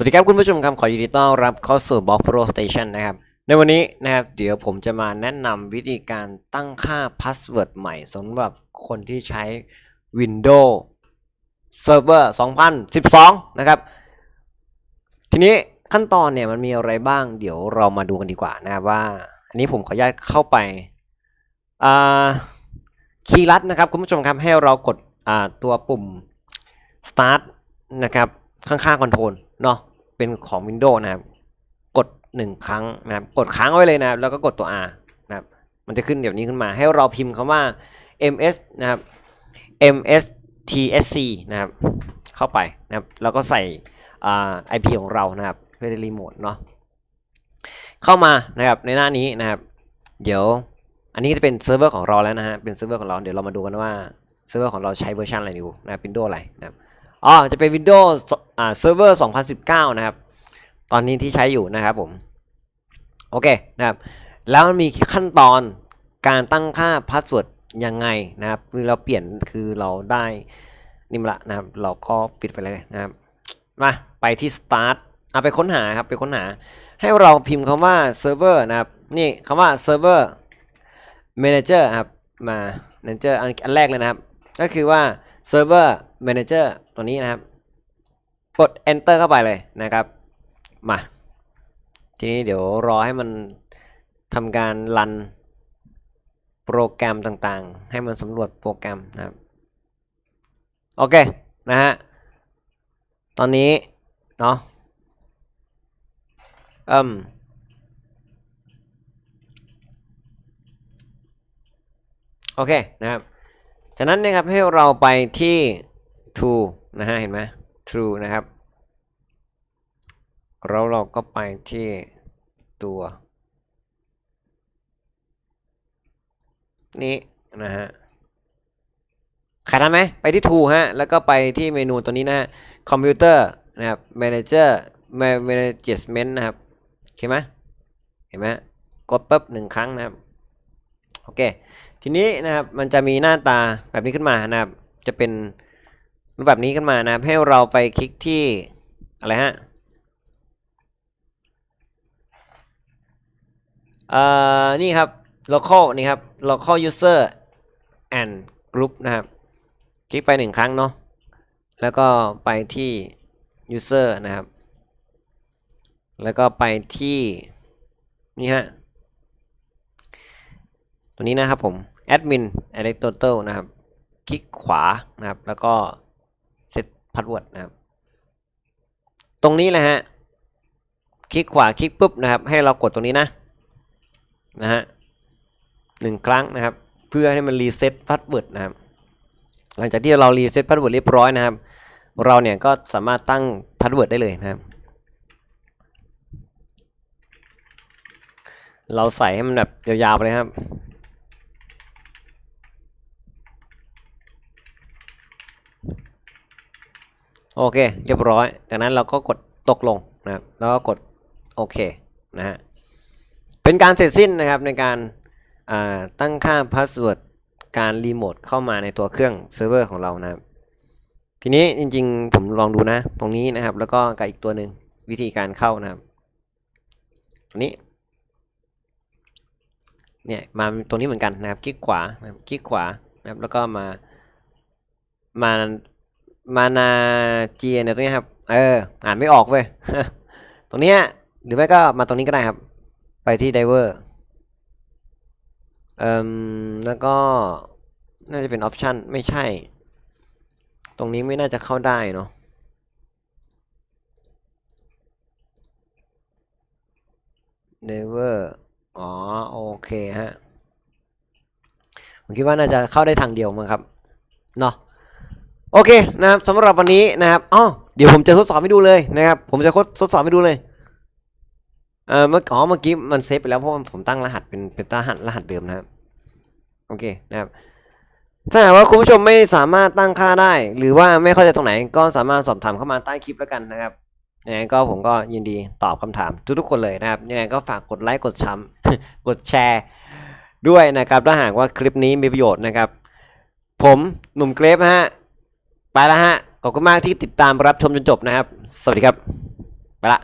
สวัสดีครับคุณผู้ชมครับขอยินดีต้อนรับเข้าสู่ Buffalo Station นะครับ ในวันนี้นะครับ เดี๋ยวผมจะมาแนะนำวิธีการตั้งค่าพาสเวิร์ดใหม่สำหรับคนที่ใช้ Windows Server 2012 นะครับ ทีนี้ขั้นตอนเนี่ยมันมีอะไรบ้าง เดี๋ยวเรามาดูกันดีกว่านะครับว่า อันนี้ผมขออนุญาตเข้าไปอ่าคีย์ลัดนะครับ คุณผู้ชมครับให้เรากดอ่าตัวปุ่ม start นะครับข้างๆ control เนาะ เป็นของ Windows นะครับ กด 1 ครั้งนะครับ กดค้างไว้เลยนะครับ แล้วก็กดตัว R นะครับ มันจะขึ้นแบบนี้ขึ้นมา ให้เราพิมพ์คำว่า ms นะครับ mstsc นะครับ เข้าไปนะครับ แล้วก็ใส่อ่า IP ของเรานะครับ เพื่อรีโมทเนาะ เข้ามานะครับในหน้านี้นะครับ เดี๋ยวอันนี้จะเป็นเซิร์ฟเวอร์ของเราแล้วนะฮะ เป็นเซิร์ฟเวอร์ของเรา เดี๋ยวเรามาดูกันว่าเซิร์ฟเวอร์ของเราใช้เวอร์ชันอะไรอยู่นะครับ Windows อะไรนะครับ อ๋อจะเป็น Windows อ่า Server 2019 นะครับ ตอนนี้ที่ใช้อยู่นะครับผม โอเคนะครับ แล้วมันมีขั้นตอนการตั้งค่าพาสเวิร์ดยังไงนะครับคือเราเปลี่ยนคือเราได้นี่มาละนะครับ เราก็ปิดไปเลยนะครับมาไปที่ start เอาไปค้นหาครับไปค้นหา ให้เราพิมพ์คำว่า server นะครับ นี่คำว่า server manager ครับมา manager อันอันแรกเลยนะครับ ก็คือว่า server manager ตัวนี้นะครับ กด enter เข้าไปเลยนะครับ มา ทีนี้เดี๋ยวรอให้มันทำการรันโปรแกรมต่างๆ ให้มันสำรวจโปรแกรมนะครับ โอเค นะฮะ ตอนนี้ เนาะเอืมโอเคนะครับ จากนั้นนะครับให้เราไปที่ true นะฮะเห็นไหม true นะครับแล้วเราก็ไปที่ตัวนี้นะฮะขายทันไหมไปที่ Tool ฮะ แล้วก็ไปที่เมนูตัวนี้นะฮะคอมพิวเตอร์นะครับ Manager Management นะครับโอเคไหมเห็นไหมกดปุ๊บหนึ่งครั้งนะครับ อเคทีนี้นะครับมันจะมีหน้าตาแบบนี้ขึ้นมานะครับจะเป็นรูปแบบนี้ขึ้นมานะครับให้เราไปคลิกที่อะไรฮะเอ่อนี่ครับ local นี่ครับ local user and group นะครับ คลิกไปหนึ่งครั้งเนาะแล้วก็ไปที่ user นะครับ แล้วก็ไปที่นี่ฮะ ตัวนี้นะครับผม admin aristotle นะครับ คลิกขวานะครับ แล้วก็ set password นะครับ ตรงนี้แหละฮะ คลิกขวาคลิกปุ๊บนะครับ ให้เรากดตรงนี้นะ นะฮะหนึ่งครั้งนะครับ เพื่อให้มันรีเซ็ตพาสเวิร์ดนะครับ หลังจากที่เรารีเซ็ตพาสเวิร์ดเรียบร้อยนะครับ เราเนี่ยก็สามารถตั้งพาสเวิร์ดได้เลยนะครับ เราใส่ให้มันแบบยาวๆไปเลยครับ โอเค เรียบร้อย จากนั้นเราก็กดตกลงนะครับ แล้วก็กดโอเคนะฮะ เป็นการเสร็จสิ้นนะครับในการตั้งค่าพาสเวิร์ดการรีโมทเข้ามาในตัวเครื่องเซิร์ฟเวอร์ของเรานะครับ ทีนี้จริงๆ ผมลองดูนะ ตรงนี้นะครับ แล้วก็กับอีกตัวหนึ่งวิธีการเข้านะครับตัวนี้ เนี่ยมาตรงนี้เหมือนกันนะครับ คลิกขวานะครับคลิกขวานะครับ แล้วก็มา มา มานาเจียเนี่ยตรงนี้ครับ เออ อ่านไม่ออกเว้ย ตรงเนี้ยหรือไม่ก็มาตรงนี้ก็ได้ครับ ไปที่ไดเวอร์เอ่มแล้วก็น่าจะเป็นออปชันไม่ใช่ ตรงนี้ไม่น่าจะเข้าได้เนาะไดเวอร์อ๋อ โอเคฮะ ผมคิดว่าน่าจะเข้าได้ทางเดียวมั้งครับ เนาะ โอเคนะครับสำหรับวันนี้นะครับอ๋อเดี๋ยวผมจะทดสอบให้ดูเลยนะครับ ผมจะทดสอบให้ดูเลยเอ่อเมื่ออ๋อเมื่อกี้มันเซฟไปแล้วเพราะว่าผมตั้งรหัสเป็นเป็นรหัสรหัสเดิมนะครับโอเคนะครับถ้าหากว่าคุณผู้ชมไม่สามารถตั้งค่าได้ หรือว่าไม่เข้าใจตรงไหน ก็สามารถสอบถามเข้ามาใต้คลิปแล้วกันนะครับยังไงก็ผมก็ยินดีตอบคำถามทุกๆคนเลยนะครับยังไงก็ฝากกดไลค์กดช้ำกดแชร์ ด้วยนะครับถ้าหากว่าคลิปนี้มีประโยชน์นะครับ ผมหนุ่มเกรฟฮะ ไปแล้วฮะ ขอบคุณมากที่ติดตามรับชมจนจบนะครับ สวัสดีครับ ไปละ